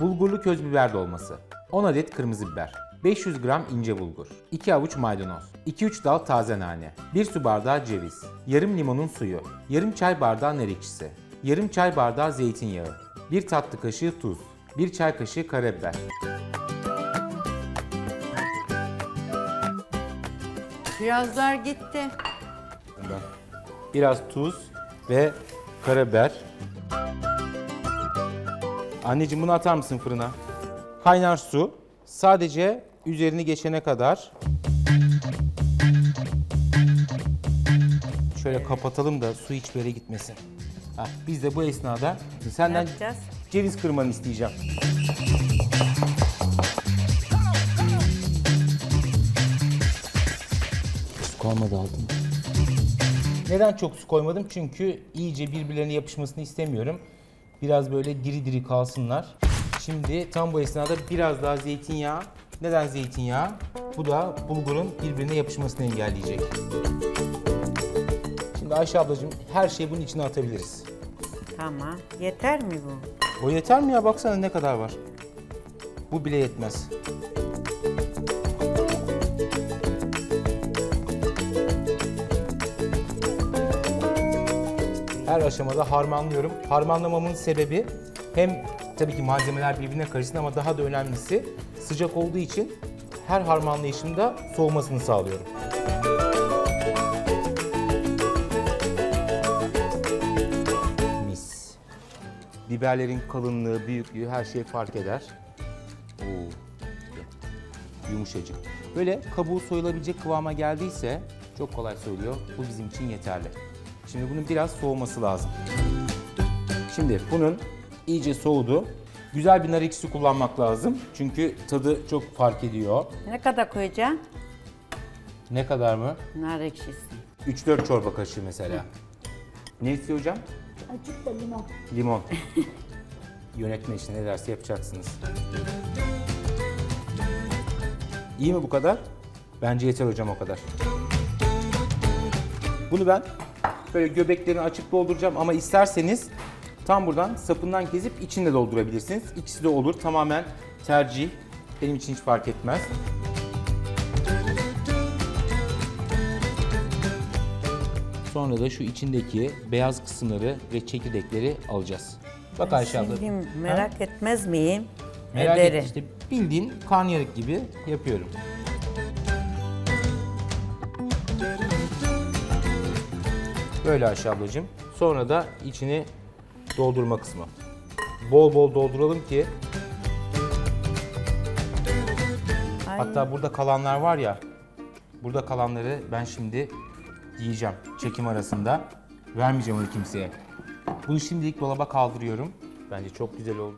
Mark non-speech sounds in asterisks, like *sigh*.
Bulgurlu köz biber dolması. 10 adet kırmızı biber. 500 gram ince bulgur. 2 avuç maydanoz. 2-3 dal taze nane. 1 su bardağı ceviz. Yarım limonun suyu. Yarım çay bardağı nar ekşisi. Yarım çay bardağı zeytinyağı. 1 tatlı kaşığı tuz. 1 çay kaşığı karabiber. Piyazlar gitti. Biraz tuz ve karabiber. Anneciğim bunu atar mısın fırına? Kaynar su. Sadece üzerini geçene kadar. Şöyle kapatalım da su hiçbir yere gitmesin. Hah, biz de bu esnada senden yapacağız? ceviz kırmanı isteyeceğim. Su kalmadı altın. Neden çok su koymadım? Çünkü iyice birbirlerine yapışmasını istemiyorum. Biraz böyle diri diri kalsınlar. Şimdi tam bu esnada biraz daha zeytinyağı. Neden zeytinyağı? Bu da bulgurun birbirine yapışmasını engelleyecek. Şimdi Ayşe ablacığım her şeyi bunun içine atabiliriz. Tamam. Yeter mi bu? O yeter mi ya? Baksana ne kadar var. Bu bile yetmez. Her aşamada harmanlıyorum. Harmanlamamın sebebi hem tabii ki malzemeler birbirine karışsın ama daha da önemlisi sıcak olduğu için her harmanlayışımda soğumasını sağlıyorum. Mis. Biberlerin kalınlığı, büyüklüğü her şey fark eder. Oo. Yumuşacık. Böyle kabuğu soyulabilecek kıvama geldiyse çok kolay soyuluyor. Bu bizim için yeterli. Şimdi bunun biraz soğuması lazım. Şimdi bunun iyice soğudu. Güzel bir nar ekşisi kullanmak lazım. Çünkü tadı çok fark ediyor. Ne kadar koyacağım? Ne kadar mı? Nar ekşisi. 3-4 çorba kaşığı mesela. Ne istiyor hocam? Azıcık da limon. Limon. *laughs* Yönetme işi ne derse yapacaksınız. İyi mi bu kadar? Bence yeter hocam o kadar. Bunu ben böyle göbeklerini açıp dolduracağım ama isterseniz tam buradan sapından kesip içinde doldurabilirsiniz. İkisi de olur. Tamamen tercih. Benim için hiç fark etmez. Sonra da şu içindeki beyaz kısımları ve çekirdekleri alacağız. Bak Ayşe abla. Merak etmez miyim? Merak Ederim. et işte bildiğin karnıyarık gibi yapıyorum. Böyle Ayşe ablacığım. Sonra da içini doldurma kısmı. Bol bol dolduralım ki Ay, hatta burada kalanlar var ya burada kalanları ben şimdi yiyeceğim çekim arasında. Vermeyeceğim onu kimseye. Bunu şimdilik dolaba kaldırıyorum. Bence çok güzel oldu.